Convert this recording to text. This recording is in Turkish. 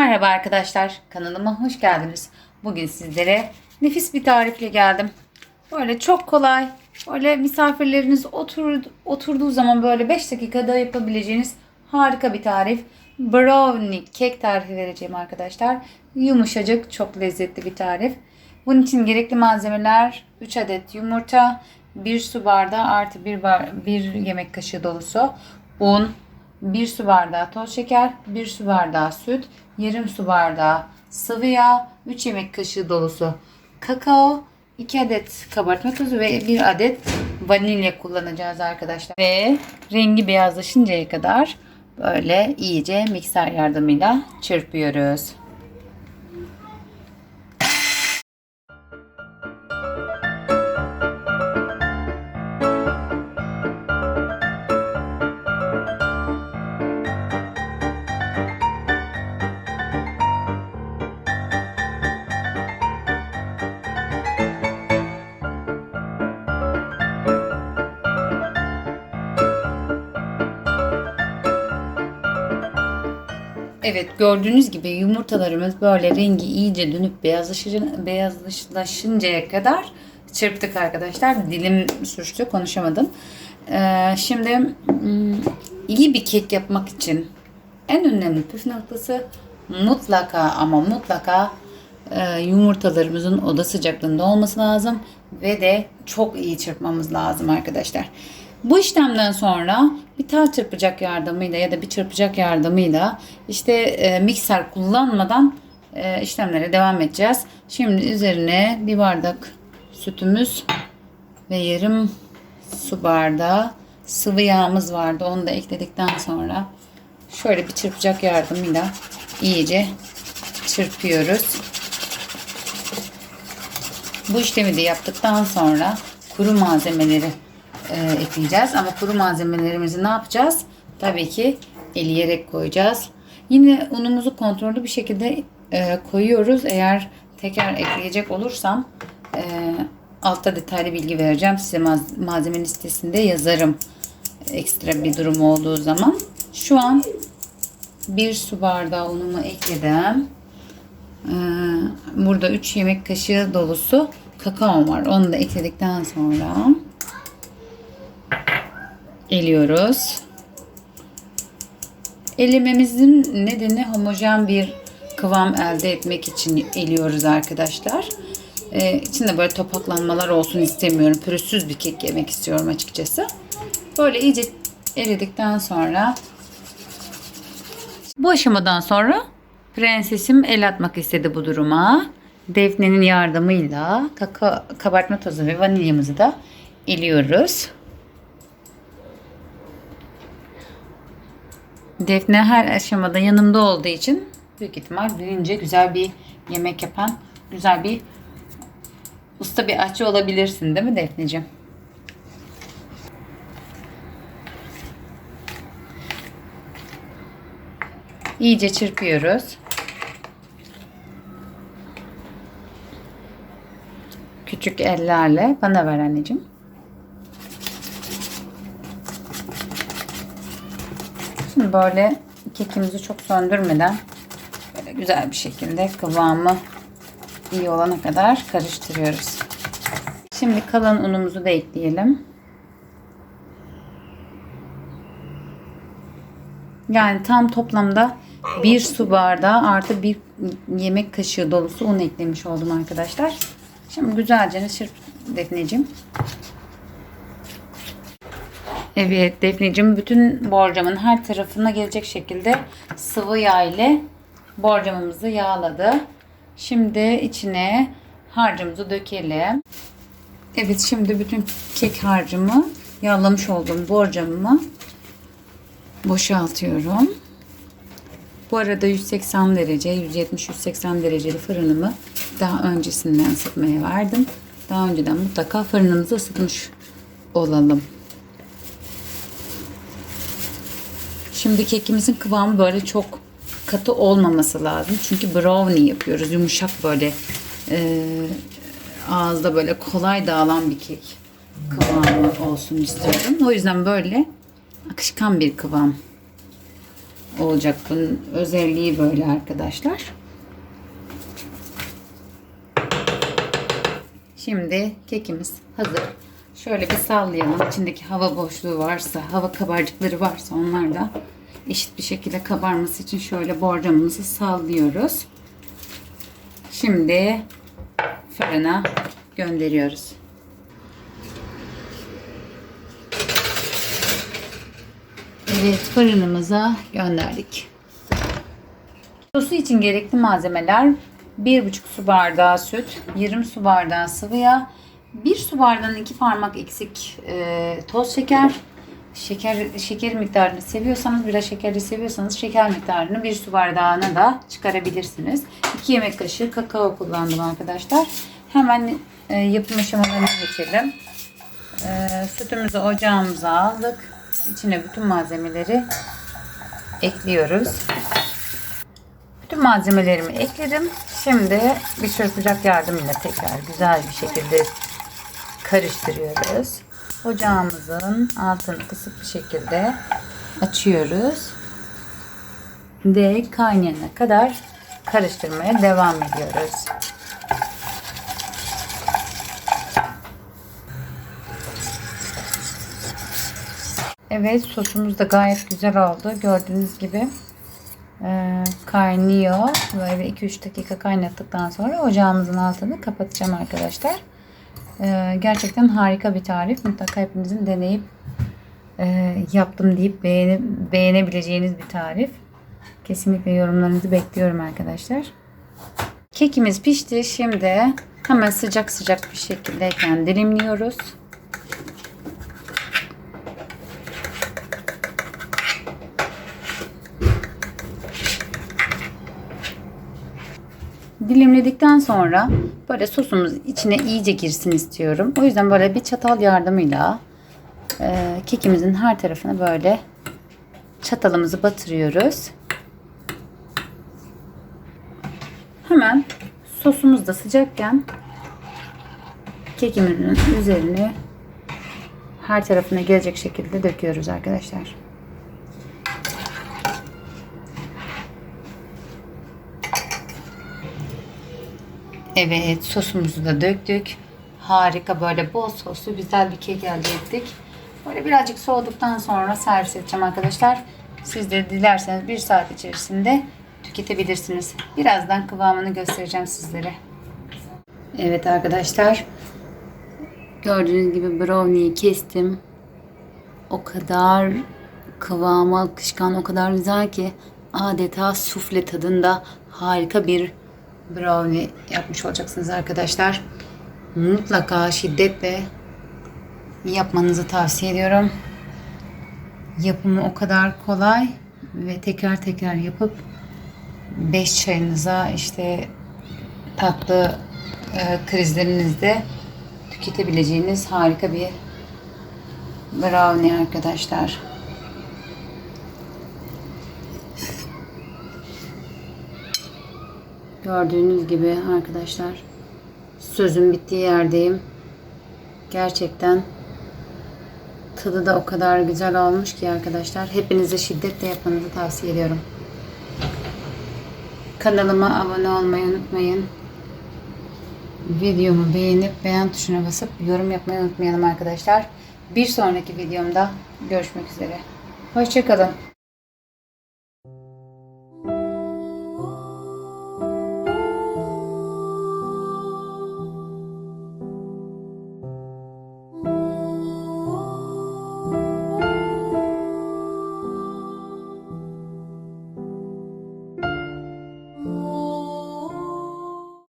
Merhaba arkadaşlar, kanalıma hoş geldiniz. Bugün sizlere nefis bir tarifle geldim. Böyle çok kolay, böyle misafirleriniz otur, oturduğu zaman böyle 5 dakikada yapabileceğiniz harika bir tarif. Brownie kek tarifi vereceğim arkadaşlar. Yumuşacık, çok lezzetli bir tarif. Bunun için gerekli malzemeler 3 adet yumurta, 1 su bardağı artı 1, bar, 1 yemek kaşığı dolusu un, 1 su bardağı toz şeker, 1 su bardağı süt, yarım su bardağı sıvı yağ, 3 yemek kaşığı dolusu kakao, 2 adet kabartma tozu ve 1 adet vanilya kullanacağız arkadaşlar. Ve rengi beyazlaşıncaya kadar böyle iyice mikser yardımıyla çırpıyoruz. Evet gördüğünüz gibi yumurtalarımız böyle rengi iyice dönüp beyazlaşınca, beyazlaşıncaya kadar çırptık arkadaşlar. Dilim sürçtü konuşamadım. Ee, şimdi hmm, iyi bir kek yapmak için en önemli püf noktası mutlaka ama mutlaka e, yumurtalarımızın oda sıcaklığında olması lazım ve de çok iyi çırpmamız lazım arkadaşlar. Bu işlemden sonra bir tel çırpacak yardımıyla ya da bir çırpacak yardımıyla işte e, mikser kullanmadan e, işlemlere devam edeceğiz. Şimdi üzerine bir bardak sütümüz ve yarım su bardağı sıvı yağımız vardı. Onu da ekledikten sonra şöyle bir çırpacak yardımıyla iyice çırpıyoruz. Bu işlemi de yaptıktan sonra kuru malzemeleri e, ekleyeceğiz. Ama kuru malzemelerimizi ne yapacağız? Tabii ki eleyerek koyacağız. Yine unumuzu kontrollü bir şekilde e, koyuyoruz. Eğer tekrar ekleyecek olursam e, altta detaylı bilgi vereceğim. Size malzeme listesinde yazarım. Ekstra bir durum olduğu zaman. Şu an bir su bardağı unumu ekledim. Ee, burada 3 yemek kaşığı dolusu kakao var. Onu da ekledikten sonra eliyoruz. Elimemizin nedeni homojen bir kıvam elde etmek için eliyoruz arkadaşlar. Ee, içinde böyle topaklanmalar olsun istemiyorum. Pürüzsüz bir kek yemek istiyorum açıkçası. Böyle iyice eridikten sonra bu aşamadan sonra prensesim el atmak istedi bu duruma. Defne'nin yardımıyla kakao, kabartma tozu ve vanilyamızı da eliyoruz. Defne her aşamada yanımda olduğu için büyük ihtimal büyüyünce güzel bir yemek yapan, güzel bir usta bir aşçı olabilirsin değil mi Defneciğim? İyice çırpıyoruz. Küçük ellerle bana ver anneciğim. Şimdi böyle kekimizi çok söndürmeden böyle güzel bir şekilde kıvamı iyi olana kadar karıştırıyoruz. Şimdi kalan unumuzu da ekleyelim. Yani tam toplamda bir su bardağı artı bir yemek kaşığı dolusu un eklemiş oldum arkadaşlar. Şimdi güzelce çırp Defneciğim. Evet Defneciğim bütün borcamın her tarafına gelecek şekilde sıvı yağ ile borcamımızı yağladı. Şimdi içine harcımızı dökelim. Evet şimdi bütün kek harcımı yağlamış olduğum borcamımı boşaltıyorum. Bu arada 180 derece, 170-180 dereceli fırınımı daha öncesinden ısıtmaya verdim. Daha önceden mutlaka fırınımızı ısıtmış olalım. Şimdi kekimizin kıvamı böyle çok katı olmaması lazım. Çünkü brownie yapıyoruz. Yumuşak böyle e, ağızda böyle kolay dağılan bir kek kıvamı olsun istiyorum. O yüzden böyle akışkan bir kıvam olacak bunun özelliği böyle arkadaşlar. Şimdi kekimiz hazır. Şöyle bir sallayalım. İçindeki hava boşluğu varsa, hava kabarcıkları varsa onlar da eşit bir şekilde kabarması için şöyle borcamımızı sallıyoruz. Şimdi fırına gönderiyoruz. Evet fırınımıza gönderdik. Sosu için gerekli malzemeler 1,5 su bardağı süt, yarım su bardağı sıvı yağ, 1 su bardağının 2 parmak eksik e, toz şeker, şeker şeker miktarını seviyorsanız biraz şekerli seviyorsanız şeker miktarını 1 su bardağına da çıkarabilirsiniz. 2 yemek kaşığı kakao kullandım arkadaşlar. Hemen e, yapım aşamalarına geçelim. E, sütümüzü ocağımıza aldık. İçine bütün malzemeleri ekliyoruz. Bütün malzemelerimi ekledim. Şimdi bir çırpacak yardımıyla tekrar güzel bir şekilde karıştırıyoruz. Ocağımızın altını kısık bir şekilde açıyoruz. Ve kaynayana kadar karıştırmaya devam ediyoruz. Evet sosumuz da gayet güzel oldu. Gördüğünüz gibi e, kaynıyor. Böyle 2-3 dakika kaynattıktan sonra ocağımızın altını kapatacağım arkadaşlar. E, gerçekten harika bir tarif. Mutlaka hepinizin deneyip e, yaptım deyip beğene, beğenebileceğiniz bir tarif. Kesinlikle yorumlarınızı bekliyorum arkadaşlar. Kekimiz pişti. Şimdi hemen sıcak sıcak bir şekildeyken dilimliyoruz. Dilimledikten sonra böyle sosumuz içine iyice girsin istiyorum. O yüzden böyle bir çatal yardımıyla e, kekimizin her tarafına böyle çatalımızı batırıyoruz. Hemen sosumuz da sıcakken kekimizin üzerine her tarafına gelecek şekilde döküyoruz arkadaşlar. Evet sosumuzu da döktük. Harika böyle bol soslu güzel bir kek elde ettik. Böyle birazcık soğuduktan sonra servis edeceğim arkadaşlar. Siz de dilerseniz bir saat içerisinde tüketebilirsiniz. Birazdan kıvamını göstereceğim sizlere. Evet arkadaşlar. Gördüğünüz gibi brownie'yi kestim. O kadar kıvamı akışkan, o kadar güzel ki adeta sufle tadında harika bir brownie yapmış olacaksınız arkadaşlar. Mutlaka şiddetle yapmanızı tavsiye ediyorum. Yapımı o kadar kolay ve tekrar tekrar yapıp 5 çayınıza işte tatlı e, krizlerinizde tüketebileceğiniz harika bir brownie arkadaşlar. Gördüğünüz gibi arkadaşlar sözün bittiği yerdeyim. Gerçekten tadı da o kadar güzel olmuş ki arkadaşlar. Hepinize şiddetle yapmanızı tavsiye ediyorum. Kanalıma abone olmayı unutmayın. Videomu beğenip beğen tuşuna basıp yorum yapmayı unutmayalım arkadaşlar. Bir sonraki videomda görüşmek üzere. Hoşçakalın.